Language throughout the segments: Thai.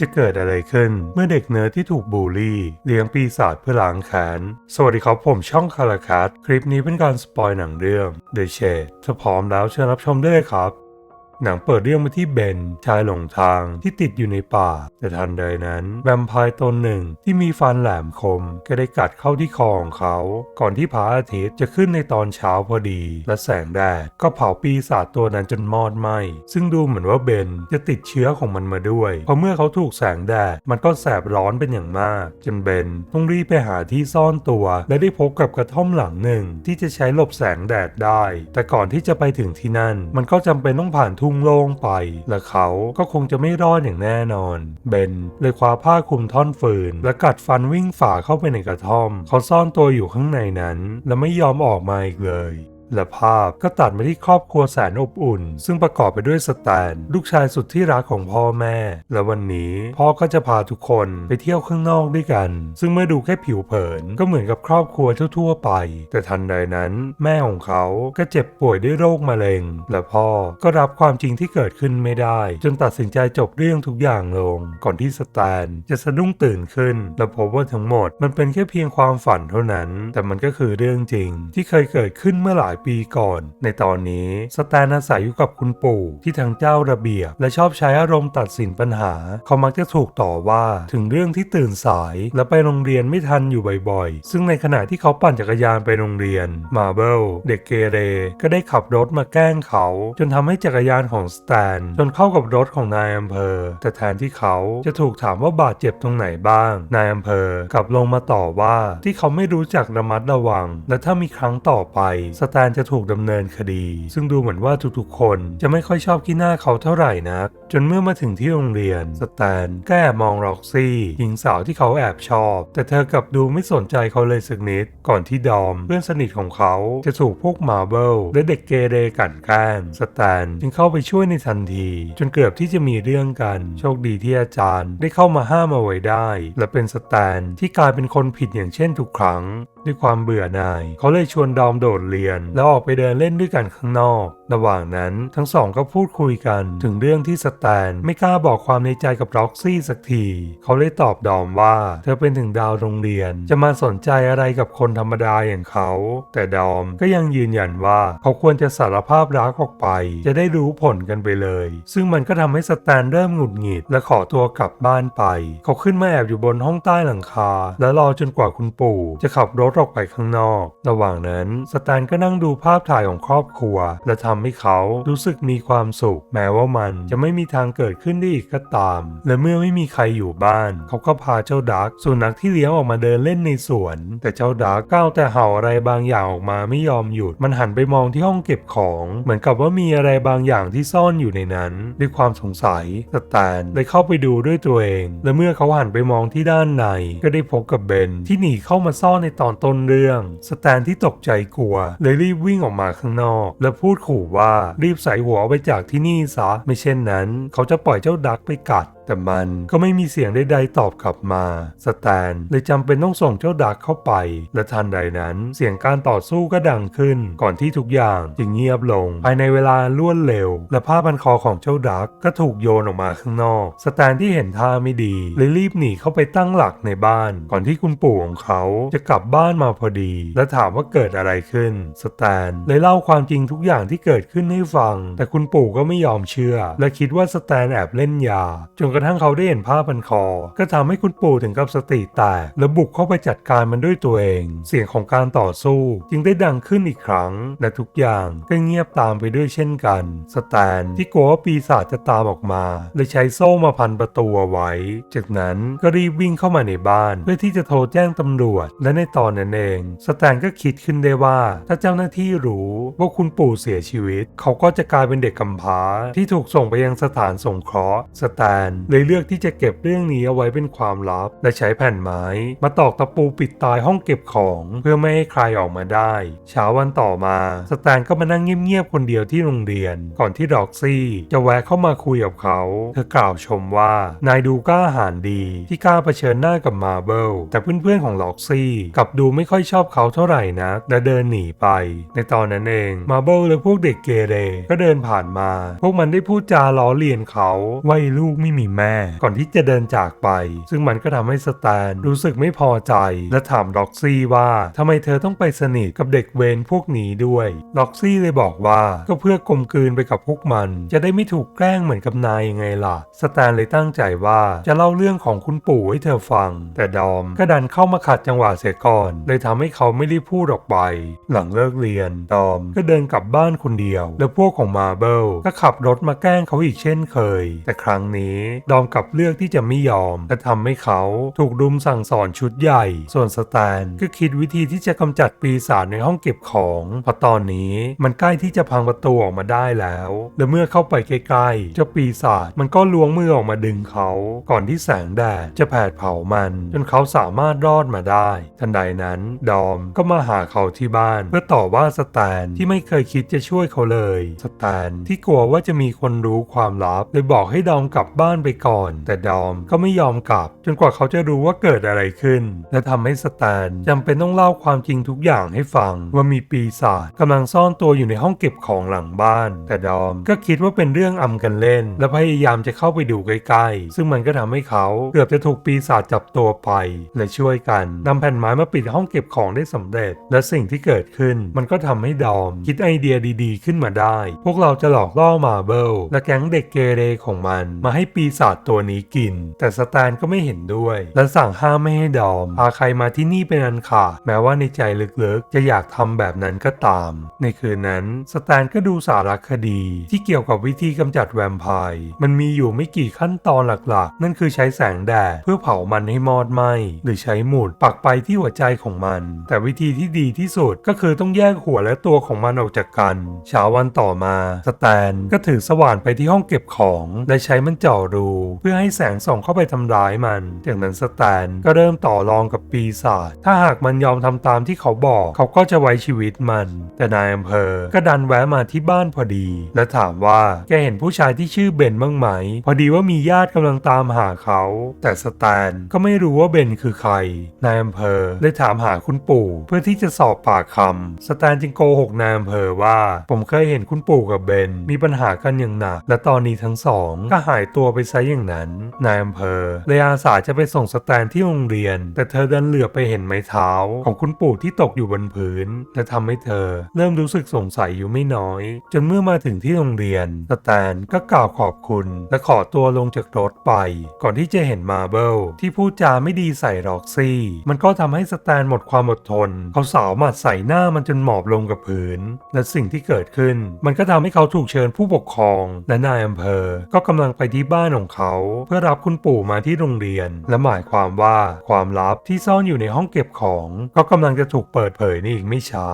จะเกิดอะไรขึ้นเมื่อเด็กเนื้อที่ถูกบูลลี่ เลี้ยงปีศาจเพื่อล้างแค้นสวัสดีครับผมช่องคาราคัสคลิปนี้เป็นการสปอยหนังเรื่อง The Shade ถ้าพร้อมแล้วเชิญรับชมได้เลยครับ หนังเปิดเรื่องมาที่เบนชายหลงทางที่ติดอยู่ในป่า แต่ทันใดนั้นแวมไพร์ตนหนึ่งที่มีฟันแหลมคม ก็ได้กัดเข้าที่คอของเขา ก่อนที่พระอาทิตย์จะขึ้นในตอนเช้าพอดี และแสงแดดก็เผาปีศาจตัวนั้นจนมอดไหมซึ่งดูเหมือนว่าเบนจะติดเชื้อของมันมาด้วย เพราะเมื่อเขาถูกแสงแดดมันก็แสบร้อนเป็นอย่างมาก จนเบนต้องรีบไปหาที่ซ่อนตัว และได้พบกับกระท่อมหลังหนึ่งที่จะใช้หลบแสงแดดได้ แต่ก่อนที่จะไปถึงที่นั่น มันก็จำเป็นต้องผ่านทุ่งโล่งไป และเขาก็คงจะไม่รอดอย่างแน่นอน เบนเลยคว้าผ้าคลุมท่อนฟืน และกัดฟันวิ่งฝ่าเข้าไปในกระท่อม เขาซ่อนตัวอยู่ข้างในนั้น และไม่ยอมออกมาอีกเลย และภาพก็ตัดมาที่ครอบครัวแสนอบอุ่น ซึ่งประกอบไปด้วยสแตน ลูกชายสุดที่รักของพ่อแม่ และวันนี้พ่อก็จะพาทุกคนไปเที่ยวข้างนอกด้วยกัน ซึ่งเมื่อดูแค่ผิวเผินก็เหมือนกับครอบครัวทั่วๆไป แต่ทันใดนั้นแม่ของเขาก็เจ็บป่วยด้วยโรคมะเร็ง และพ่อก็รับความจริงที่เกิดขึ้นไม่ได้ จนตัดสินใจจบเรื่องทุกอย่างลง ก่อนที่สแตนจะสะดุ้งตื่นขึ้น และพบว่าทั้งหมดมันเป็นแค่เพียงความฝันเท่านั้น แต่มันก็คือเรื่องจริง ที่เคยเกิดขึ้นเมื่อหลายปีก่อน ในตอนนี้สแตนอาศัยอยู่กับคุณปู่ที่ทางเจ้าระเบียบ และชอบใช้อารมณ์ตัดสินปัญหา เขามักจะถูกต่อว่าถึงเรื่องที่ตื่นสาย และไปโรงเรียนไม่ทันอยู่บ่อยๆ ซึ่งในขณะที่เขาปั่นจักรยานไปโรงเรียน มาเบลเด็กเกเร ก็ได้ขับรถมาแกล้งเขา จนทำให้จักรยานของสแตน จนเข้ากับรถของนายอำเภอ แต่แทนที่เขาจะถูกถามว่าบาดเจ็บตรงไหนบ้าง นายอำเภอกลับลงมาต่อว่าที่เขาไม่รู้จักระมัดระวัง และถ้ามีครั้งต่อไปสแตนจะถูกดำเนินคดี ซึ่งดูเหมือนว่าทุกๆคนจะไม่ค่อยชอบขี้หน้าเขาเท่าไหร่นัก จนเมื่อมาถึงที่โรงเรียน สแตนก็แอบมองร็อกซี่หญิงสาวที่เขาแอบชอบ แต่เธอกลับดูไม่สนใจเขาเลยสักนิด ก่อนที่ดอม เพื่อนสนิทของเขาจะถูกพวกมาเบลและเด็กเกเรกันแกล้งสแตนจึงเข้าไปช่วยในทันที จนเกือบที่จะมีเรื่องกัน โชคดีที่อาจารย์ได้เข้ามาห้ามเอาไว้ได้ และเป็นสแตนที่กลายเป็นคนผิดอย่างเช่นทุกครั้งด้วยความเบื่อหน่าย เขาเลยชวนดอมโดดเรียน แล้วออกไปเดินเล่นด้วยกันข้างนอก ระหว่างนั้นทั้งสองก็พูดคุยกันถึงเรื่องที่สแตนไม่กล้าบอกความในใจกับร็อกซี่สักที เขาเลยตอบดอมว่า เธอเป็นถึงดาวโรงเรียน จะมาสนใจอะไรกับคนธรรมดาอย่างเขา แต่ดอมก็ยังยืนยันว่าเขาควรจะสารภาพรักออกไป จะได้รู้ผลกันไปเลย ซึ่งมันก็ทำให้สแตนเริ่มหงุดหงิด และขอตัวกลับบ้านไป เขาขึ้นมาแอบอยู่บนห้องใต้หลังคา และรอจนกว่าคุณปู่จะขับรถออกไปข้างนอก ระหว่างนั้นสแตนก็นั่งดูภาพถ่ายของครอบครัว และทำให้เขารู้สึกมีความสุข แม้ว่ามันจะไม่มีทางเกิดขึ้นได้อีกก็ตาม และเมื่อไม่มีใครอยู่บ้าน เขาก็พาเจ้าดักสุนัขที่เลี้ยงออกมาเดินเล่นในสวน แต่เจ้าดักก้าวแต่เห่าอะไรบางอย่างออกมาไม่ยอมหยุด มันหันไปมองที่ห้องเก็บของ เหมือนกับว่ามีอะไรบางอย่างที่ซ่อนอยู่ในนั้น ด้วยความสงสัยสแตนเลยเข้าไปดูด้วยตัวเอง และเมื่อเขาหันไปมองที่ด้านใน ก็ได้พบกับเบนที่หนีเข้ามาซ่อนในตอนต้นเรื่อง สแตนที่ตกใจกลัวเลยรีบวิ่งออกมาข้างนอก และพูดขู่ว่ารีบใส่หัวออกไปจากที่นี่ซะไม่เช่นนั้น เขาจะปล่อยเจ้าดักไปกัดแต่มันก็ไม่มีเสียงใดๆตอบกลับมา สแตนเลยจำเป็นต้องส่งเจ้าดักเข้าไป และทันใดนั้นเสียงการต่อสู้ก็ดังขึ้น ก่อนที่ทุกอย่างจะเงียบลง ภายในเวลารวดเร็ว และผ้าพันคอของเจ้าดักก็ถูกโยนออกมาข้างนอก สแตนที่เห็นท่าไม่ดีเลยรีบหนีเข้าไปตั้งหลักในบ้าน ก่อนที่คุณปู่ของเขาจะกลับบ้านมาพอดี และถามว่าเกิดอะไรขึ้น สแตนเลยเล่าความจริงทุกอย่างที่เกิดขึ้นให้ฟัง แต่คุณปู่ก็ไม่ยอมเชื่อ และคิดว่าสแตนแอบเล่นยาจนกระทั่งเขาได้เห็นผ้าพันคอ ก็ทำให้คุณปู่ถึงกับสติแตกและบุกเข้าไปจัดการมันด้วยตัวเอง เสียงของการต่อสู้ จึงได้ดังขึ้นอีกครั้ง และทุกอย่างก็เงียบตามไปด้วยเช่นกัน สแตนที่กลัวว่าปีศาจจะตามออกมาเลยใช้โซ่มาพันประตูเอาไว้ จากนั้นก็รีบวิ่งเข้ามาในบ้าน เพื่อที่จะโทรแจ้งตำรวจ และในตอนนั้นเอง สแตนก็คิดขึ้นได้ว่า ถ้าเจ้าหน้าที่รู้ว่าคุณปู่เสียชีวิต เขาก็จะกลายเป็นเด็กกำพร้าที่ถูกส่งไปยังสถานสงเคราะห์ สแตนเลยเลือกที่จะเก็บเรื่องนี้เอาไว้เป็นความลับ และใช้แผ่นไม้ มาตอกตะปูปิดตายห้องเก็บของเพื่อไม่ให้ใครออกมาได้ เช้าวันต่อมา สแตนก็มานั่งเงียบๆคนเดียวที่โรงเรียน ก่อนที่ดอกซี่ จะแวะเข้ามาคุยกับเขา เธอกล่าวชมว่า นายดูกล้าหาญดีที่กล้าเผชิญหน้ากับมาเบลแต่เพื่อนๆของล็อกซี่กลับดูไม่ค่อยชอบเขาเท่าไหร่นักและเดินหนีไป ในตอนนั้นเองมาเบลและพวกเด็กเกเรก็เดินผ่านมา พวกมันได้พูดจาล้อเลียนเขาว่าลูกไม่มีแม่ ก่อนที่จะเดินจากไป ซึ่งมันก็ทำให้สแตนรู้สึกไม่พอใจ และถามล็อกซี่ว่าทำไมเธอต้องไปสนิทกับเด็กเวรพวกนี้ด้วย ล็อกซี่เลยบอกว่าก็เพื่อกลมกลืนไปกับพวกมัน จะได้ไม่ถูกแกล้งเหมือนกับนายยังไงล่ะ สแตนเลยตั้งใจว่าจะเล่าเรื่องของคุณปู่ให้เธอฟัง แต่ดอมก็ดันเข้ามาขัดจังหวะเสียก่อน เลยทำให้เขาไม่ได้พูดออกไป หลังเลิกเรียน ดอมก็เดินกลับบ้านคนเดียว แล้วพวกของมาเบลก็ขับรถมาแกล้งเขาอีกเช่นเคย แต่ครั้งนี้ดอมกับเลือกที่จะไม่ยอมและทำให้เขาถูกรุมสั่งสอนชุดใหญ่ ส่วนสแตนก็คิดวิธีที่จะกำจัดปีศาจในห้องเก็บของเพราะตอนนี้มันใกล้ที่จะพังประตูออกมาได้แล้ว และเมื่อเข้าไปใกล้ๆเจ้าปีศาจมันก็ล้วงมือออกมาดึงเขา ก่อนที่แสงแดดจะแผดเผามัน จนเขาสามารถรอดมาได้ ทันใดนั้นดอมก็มาหาเขาที่บ้าน เพื่อต่อว่าสแตนที่ไม่เคยคิดจะช่วยเขาเลย สแตนที่กลัวว่าจะมีคนรู้ความลับเลยบอกให้ดอมกลับบ้านไปก่อน แต่ดอมก็ไม่ยอมกลับ จนกว่าเขาจะรู้ว่าเกิดอะไรขึ้น และทำให้สแตนจำเป็นต้องเล่าความจริงทุกอย่างให้ฟัง ว่ามีปีศาจกำลังซ่อนตัวอยู่ในห้องเก็บของหลังบ้าน แต่ดอมก็คิดว่าเป็นเรื่องอำกันเล่น และพยายามจะเข้าไปดูใกล้ๆ ซึ่งมันก็ทำให้เขาเกือบจะถูกปีศาจจับตัวไป และช่วยกันนำแผ่นไม้มาปิดห้องเก็บของได้สำเร็จ และสิ่งที่เกิดขึ้น มันก็ทำให้ดอม คิดไอเดียดีๆ ขึ้นมาได้ พวกเราจะหลอกล่อมาเบลและแก๊งเด็กเกเรของมัน มาให้ปีศาจตัวนี้กิน แต่สแตนก็ไม่เห็นด้วย และสั่งห้ามไม่ให้ดอม พาใครมาที่นี่เป็นอันขาดแม้ว่าในใจลึกๆ จะอยากทำแบบนั้นก็ตาม ในคืนนั้นสแตนก็ดูสารคดี ที่เกี่ยวกับวิธีกำจัดแวมไพร์มันมีอยู่ไม่กี่ขั้นตอนหลักๆ นั่นคือใช้แสงแดดเพื่อเผามันให้มอดไหมหรือใช้หมุดปักไปที่หัวใจของมัน แต่วิธีที่ดีที่สุดก็คือต้องแยกหัวและตัวของมันออกจากกันเช้าวันต่อมาสแตนก็ถือสว่านไปที่ห้องเก็บของ และใช้มันเจาะรูเพื่อให้แสงส่องเข้าไปทำร้ายมัน จากนั้นสแตนก็เริ่มต่อรองกับปีศาจ ถ้าหากมันยอมทำตามที่เขาบอก เขาก็จะไว้ชีวิตมัน แต่นายอำเภอก็ดันแวะมาที่บ้านพอดี และถามว่าแกเห็นผู้ชายที่ชื่อเบนบ้างไหม พอดีว่ามีญาติกำลังตามหาเขา แต่สแตนก็ไม่รู้ว่าเบนคือใคร นายอำเภอเลยถามหาคุณปู่ เพื่อที่จะสอบปากคำสแตนจึงโกหกนายอำเภอว่า ผมเคยเห็นคุณปู่กับเบนมีปัญหากันอย่างหนักและตอนนี้ทั้งสองก็หายตัวไปซะอย่างนั้นนายอำเภอเลยอาสาจะไปส่งสแตนที่โรงเรียน แต่เธอดันเหลือบไปเห็นไม้เท้า ของคุณปู่ที่ตกอยู่บนพื้นและทำให้เธอ เริ่มรู้สึกสงสัยอยู่ไม่น้อย จนเมื่อมาถึงที่โรงเรียนสแตนก็กล่าวขอบคุณ และขอตัวลงจากรถไป ก่อนที่จะเห็นมาเบลที่พูดจาไม่ดีใส่ร็อกซี่ มันก็ทำให้สแตนหมดความอดทน เขาสาวหมัดใส่หน้ามันจนหมอบลงกับพื้น และสิ่งที่เกิดขึ้น มันก็ทำให้เขาถูกเชิญผู้ปกครอง และนายอำเภอ ก็กำลังไปที่บ้านของเขา เพื่อรับคุณปู่มาที่โรงเรียน และหมายความว่าความลับที่ซ่อนอยู่ในห้องเก็บของ ก็กำลังจะถูกเปิดเผยในอีกไม่ช้า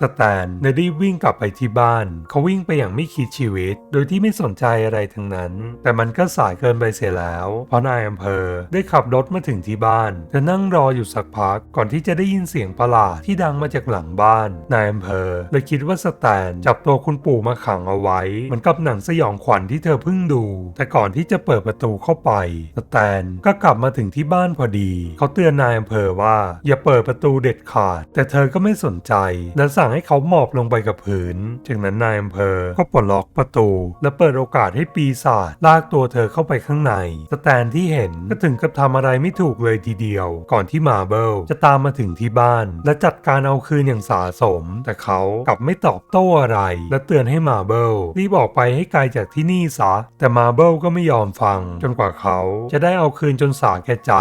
สแตนได้รีบวิ่งกลับไปที่บ้าน เขาวิ่งไปอย่างไม่คิดชีวิต โดยที่ไม่สนใจอะไรทั้งนั้น แต่มันก็สายเกินไปเสียแล้ว เพราะนายอำเภอได้ขับรถมาถึงที่บ้านเธอนั่งรออยู่สักพักก่อนที่จะได้ยินเสียงประหลาดที่ดังมาจากหลังบ้าน นายอำเภอเลยคิดว่าสแตนจับตัวคุณปู่มาขังเอาไว้เหมือนกับหนังสยองขวัญที่เธอเพิ่งดู แต่ก่อนที่จะเปิดประตูเข้าไป สแตนก็กลับมาถึงที่บ้านพอดี เขาเตือนนายอำเภอว่า อย่าเปิดประตูเด็ดขาด แต่เธอก็ไม่สนใจ และสั่งให้เขาหมอบลงไปกับพื้น จากนั้นนายอำเภอก็ปลดล็อกประตู และเปิดโอกาสให้ปีศาจลากตัวเธอเข้าไปข้างใน สแตนที่เห็นก็ถึงกับทำอะไรไม่ถูกเลยทีเดียว ก่อนที่มาเบลจะตามมาถึงที่บ้าน และจัดการเอาคืนอย่างสาสม แต่เขากลับไม่ตอบโต้อะไร และเตือนให้มาเบลรีบออกไปให้ไกลจากที่นี่ซะแต่มาเบลก็ไม่ยอมฟัง จนกว่าเขาจะได้เอาคืนจนสาแก่ใจ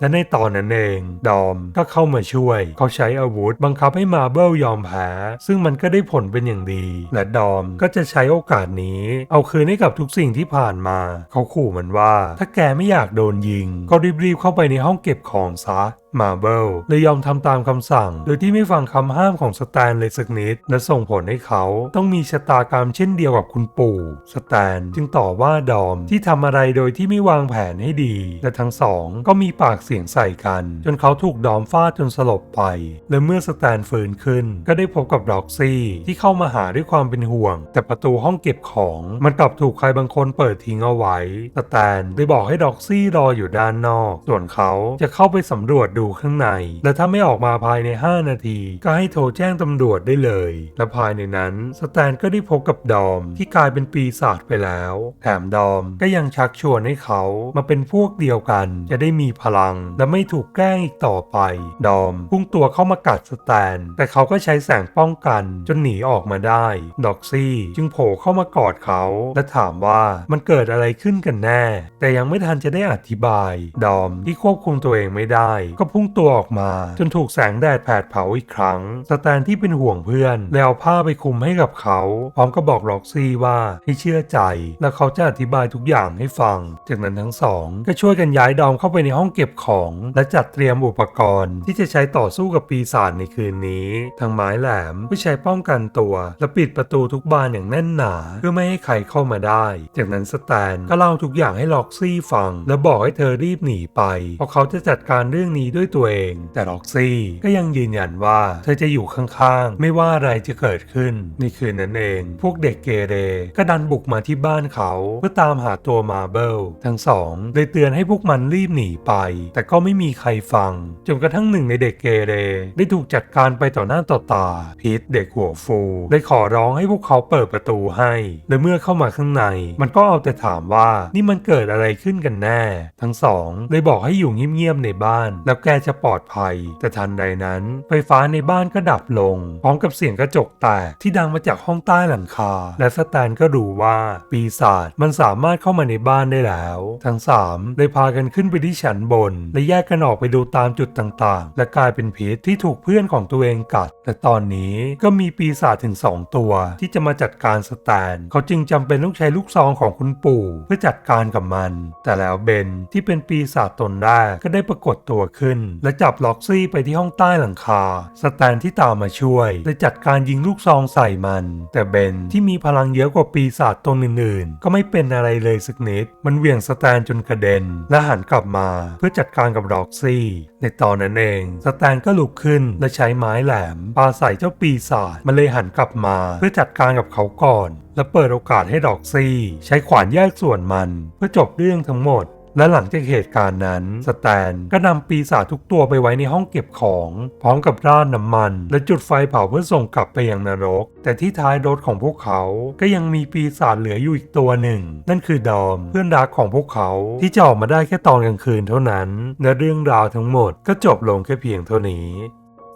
และในตอนนั้นเอง ดอมก็เข้ามาช่วย เขาใช้อาวุธบังคับให้มาเบลยอมแพ้ ซึ่งมันก็ได้ผลเป็นอย่างดี และดอมก็จะใช้โอกาสนี้ เอาคืนให้กับทุกสิ่งที่ผ่านมา เขาขู่มันว่า ถ้าแกไม่อยากโดนยิง ก็รีบๆเข้าไปในห้องเก็บของซะมาเบลเลยยอมทำตามคำสั่ง โดยที่ไม่ฟังคำห้ามของสแตนเลยสักนิด และส่งผลให้เขาต้องมีชะตากรรมเช่นเดียวกับคุณปู่ สแตนจึงต่อว่าดอมที่ทำอะไรโดยที่ไม่วางแผนให้ดี และทั้งสองก็มีปากเสียงใส่กัน จนเขาถูกดอมฟาดจนสลบไป และเมื่อสแตนฟื้นขึ้น ก็ได้พบกับร็อกซี่ที่เข้ามาหาด้วยความเป็นห่วง แต่ประตูห้องเก็บของมันกลับถูกใครบางคนเปิดทิ้งเอาไว้ สแตนได้บอกให้ร็อกซี่รออยู่ด้านนอก ส่วนเขาจะเข้าไปสำรวจดูข้างใน และถ้าไม่ออกมาภายใน 5 นาที ก็ให้โทรแจ้งตำรวจได้เลย และภายในนั้นสแตนก็ได้พบกับดอมที่กลายเป็นปีศาจไปแล้ว แถมดอมก็ยังชักชวนให้เขามาเป็นพวกเดียวกัน จะได้มีพลัง และไม่ถูกแกล้งอีกต่อไป ดอมพุ่งตัวเข้ามากัดสแตน แต่เขาก็ใช้แสงป้องกันจนหนีออกมาได้ด็อกซี่จึงโผล่เข้ามากอดเขา และถามว่ามันเกิดอะไรขึ้นกันแน่ แต่ยังไม่ทันจะได้อธิบาย ดอมที่ควบคุมตัวเองไม่ได้ ก็พุ่งตัวออกมา จนถูกแสงแดดแผดเผาอีกครั้ง สแตนที่เป็นห่วงเพื่อนเลยเอาผ้าไปคลุมให้กับเขา พร้อมกับบอกล็อกซี่ว่าให้เชื่อใจ แล้วเขาจะอธิบายทุกอย่างให้ฟัง จากนั้นทั้งสองก็ช่วยกันย้ายดอมเข้าไปในห้องเก็บของ และจัดเตรียมอุปกรณ์ ที่จะใช้ต่อสู้กับปีศาจในคืนนี้ทั้งไม้แหลมเพื่อใช้ป้องกันตัว และปิดประตูทุกบานอย่างแน่นหนา เพื่อไม่ให้ใครเข้ามาได้ จากนั้นสแตนก็เล่าทุกอย่างให้ล็อกซี่ฟัง และบอกให้เธอรีบหนีไปเพราะเขาจะจัดการเรื่องนี้ด้วยตัวเอง แต่ล็อกซี่ก็ยังยืนยันว่าเธอจะอยู่ข้างๆ ไม่ว่าอะไรจะเกิดขึ้น ในคืนนั้นเอง พวกเด็กเกเรก็ดันบุกมาที่บ้านเขาเพื่อตามหาตัวมาเบลทั้งสองเลยเตือนให้พวกมันรีบหนีไป แต่ก็ไม่มีใครฟัง จนกระทั่งหนึ่งในเด็กเกเรได้ถูกจัดการไปต่อหน้าต่อตาพีทเด็กหัวฟูได้ขอร้องให้พวกเขาเปิดประตูให้ และเมื่อเข้ามาข้างใน มันก็เอาแต่ถามว่านี่มันเกิดอะไรขึ้นกันแน่ ทั้งสองเลยบอกให้อยู่เงียบๆในบ้าน แล้วแกจะปลอดภัย แต่ทันใดนั้น ไฟฟ้าในบ้านก็ดับลง พร้อมกับเสียงกระจกแตกที่ดังมาจากห้องใต้หลังคา และสแตนก็รู้ว่าปีศาจมันสามารถเข้ามาในบ้านได้แล้ว ทั้งสามเลยพากันขึ้นไปที่ชั้นบน และแยกกันออกไปดูตามจุดต่างๆ และกลายเป็นพิษที่ถูกเพื่อนของตัวเองกัด แต่ตอนนี้ก็มีปีศาจถึงสองตัว ที่จะมาจัดการสแตน เขาจึงจำเป็นต้องใช้ลูกซองของคุณปู่ เพื่อจัดการกับมัน แต่แล้วเบนที่เป็นปีศาจตนแรกก็ได้ปรากฏตัวขึ้นและจับล็อกซี่ไปที่ห้องใต้หลังคา สแตนที่ตามมาช่วยเลยจัดการยิงลูกซองใส่มัน แต่เบนที่มีพลังเยอะกว่าปีศาจตนอื่นๆ ก็ไม่เป็นอะไรเลยสักนิด มันเหวี่ยงสแตนจนกระเด็น และหันกลับมาเพื่อจัดการกับล็อกซี่ ในตอนนั้นเอง สแตนก็ลุกขึ้นและใช้ไม้แหลมปาใส่เจ้าปีศาจมันเลยหันกลับมา เพื่อจัดการกับเขาก่อน และเปิดโอกาสให้ดอกซี่ ใช้ขวานแยกส่วนมัน เพื่อจบเรื่องทั้งหมด และหลังจากเหตุการณ์นั้น สแตนก็นำปีศาจทุกตัวไปไว้ในห้องเก็บของ พร้อมกับราดน้ำมัน และจุดไฟเผาเพื่อส่งกลับไปยังนรก แต่ที่ท้ายรถของพวกเขาก็ยังมีปีศาจเหลืออยู่อีกตัวหนึ่ง นั่นคือดอมเพื่อนรักของพวกเขาที่จะออกมาได้แค่ตอนกลางคืนเท่านั้นและเรื่องราวทั้งหมดก็จบลงแค่เพียงเท่านี้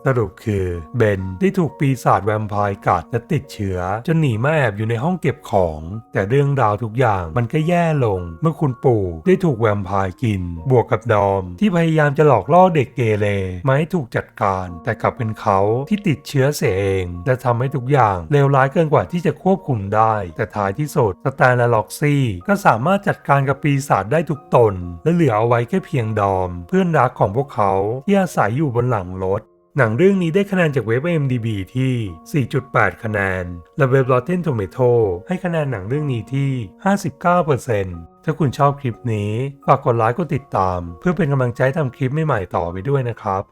สรุปคือเบนได้ถูกปีศาจแวมไพร์กัดและติดเชื้อจนหนีมาแอบอยู่ในห้องเก็บของ แต่เรื่องราวทุกอย่างมันก็แย่ลง เมื่อคุณปู่ได้ถูกแวมไพร์กิน บวกกับดอม ที่พยายามจะหลอกล่อเด็กเกเรมาให้ถูกจัดการ แต่กลับเป็นเขาที่ติดเชื้อเสียเองและทำให้ทุกอย่างเลวร้ายเกินกว่าที่จะควบคุมได้ แต่ท้ายที่สุดสแตนและล็อกซี่ก็สามารถจัดการกับปีศาจได้ทุกตน และเหลือเอาไว้แค่เพียงดอม เพื่อนรักของพวกเขาที่อาศัยอยู่บนหลังรถ หนังเรื่องนี้ได้คะแนนจากเว็บ IMDb ที่ 4.8 คะแนน และเว็บ Rotten Tomato ให้คะแนนหนังเรื่องนี้ที่ 59%ถ้าคุณชอบคลิปนี้ ฝากกดไลค์กดติดตาม เพื่อเป็นกำลังใจทำคลิปใหม่ๆต่อไปด้วยนะครับ